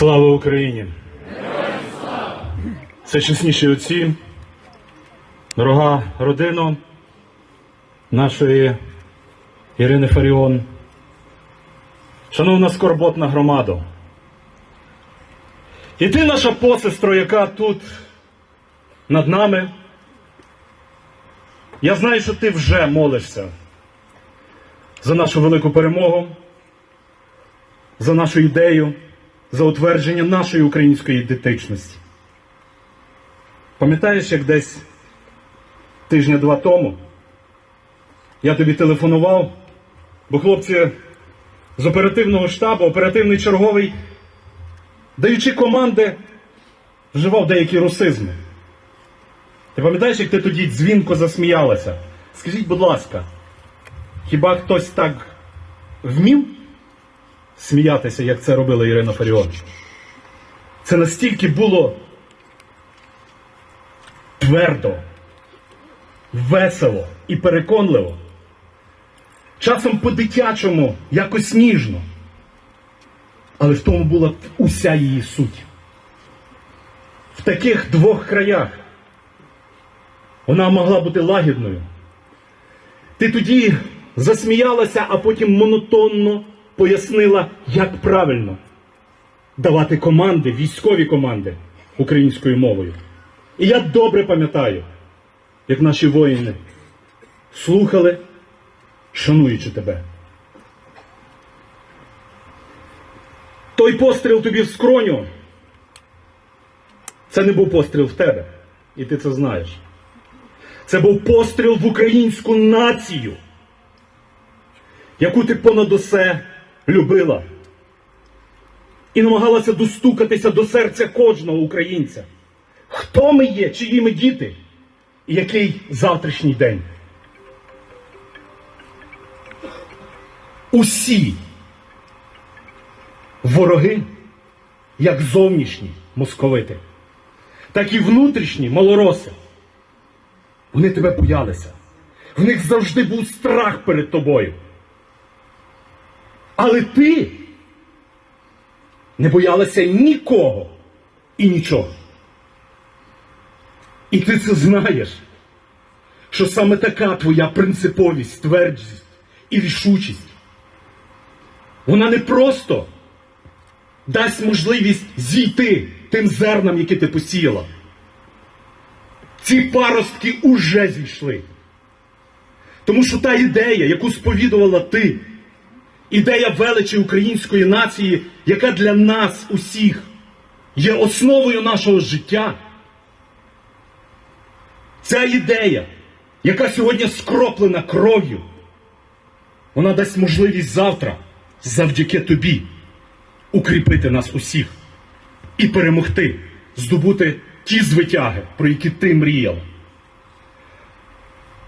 Слава Україні! Це чесніші отці, дорога родина нашої Ірини Фаріон, шановна скорботна громада. І ти, наша посестро, яка тут над нами. Я знаю, що ти вже молишся за нашу велику перемогу, за нашу ідею, за утвердження нашої української ідентичності. Пам'ятаєш, як десь тижня-два тому я тобі телефонував, бо хлопці з оперативного штабу, оперативний черговий, даючи команди, вживав деякі русизми. Ти пам'ятаєш, як ти тоді дзвінко засміялася? Скажіть, будь ласка, хіба хтось так вмів сміятися, як це робила Ірина Фаріон? Це настільки було твердо, весело і переконливо. Часом по-дитячому, якось ніжно. Але в тому була уся її суть. В таких двох краях вона могла бути лагідною. Ти тоді засміялася, а потім монотонно пояснила, як правильно давати команди, військові команди українською мовою. І я добре пам'ятаю, як наші воїни слухали, шануючи тебе. Той постріл тобі в скроню. Це не був постріл в тебе. І ти це знаєш. Це був постріл в українську націю, яку ти понад усе любила. І намагалася достукатися до серця кожного українця. Хто ми є, чиї ми діти, і який завтрашній день. Усі вороги, як зовнішні московити, так і внутрішні малороси. Вони тебе боялися. В них завжди був страх перед тобою. Але ти не боялася нікого і нічого. І ти це знаєш, що саме така твоя принциповість, твердість і рішучість. Вона не просто дасть можливість зійти тим зернам, які ти посіяла. Ці паростки уже зійшли. Тому що та ідея, яку сповідувала ти, ідея величі української нації, яка для нас усіх є основою нашого життя. Ця ідея, яка сьогодні скроплена кров'ю, вона дасть можливість завтра, завдяки тобі, укріпити нас усіх і перемогти, здобути ті звитяги, про які ти мріяв.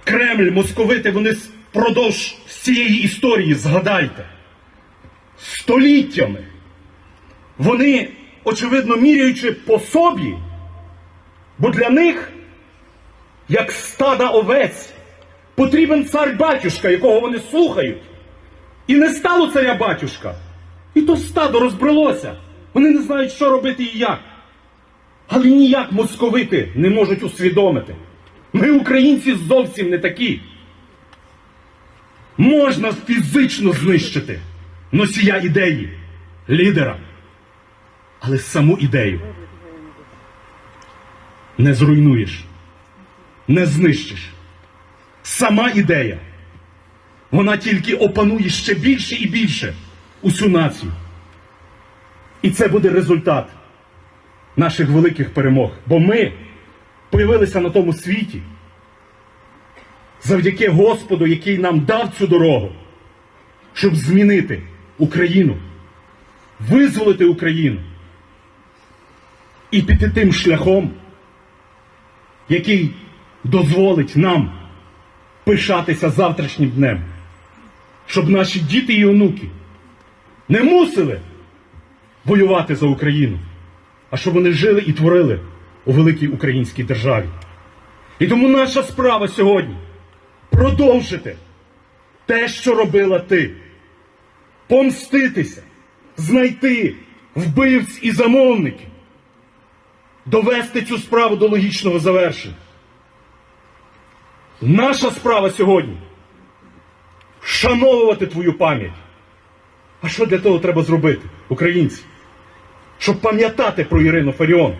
Кремль, московити, вони впродовж всієї історії, згадайте, століттями. Вони, очевидно, міряючи по собі, бо для них, як стада овець, потрібен цар батюшка, якого вони слухають. І не стало царя батюшка. І то стадо розбрелося. Вони не знають, що робити і як. Але ніяк московити не можуть усвідомити. Ми, українці, зовсім не такі. Можна фізично знищити носія ідеї, лідера. Але саму ідею не зруйнуєш, не знищиш. Сама ідея, вона тільки опанує ще більше і більше усю націю. І це буде результат наших великих перемог. Бо ми появилися на тому світі завдяки Господу, який нам дав цю дорогу, щоб змінити Україну, визволити Україну і піти тим шляхом, який дозволить нам пишатися завтрашнім днем, щоб наші діти і онуки не мусили воювати за Україну, а щоб вони жили і творили у великій українській державі. І тому наша справа сьогодні продовжити те, що робила ти, помститися, знайти вбивць і замовників, довести цю справу до логічного завершення. Наша справа сьогодні вшановувати твою пам'ять. А що для того треба зробити, українці? Щоб пам'ятати про Ірину Фаріон,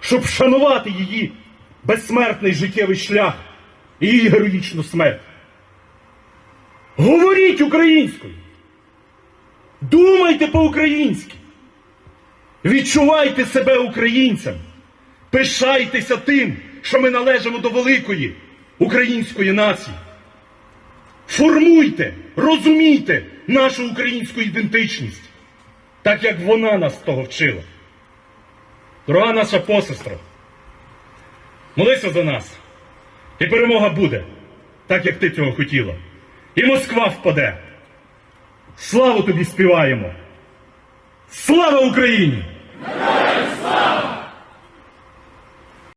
щоб вшанувати її безсмертний життєвий шлях і її героїчну смерть. Говоріть українською. Думайте по-українськи. Відчувайте себе українцем. Пишайтеся тим, що ми належимо до великої української нації. Формуйте, розумійте нашу українську ідентичність, так як вона нас того вчила. Дорога наша посестра, молися за нас, і перемога буде, так як ти цього хотіла. І Москва впаде. Славу тобі співаємо! Слава Україні!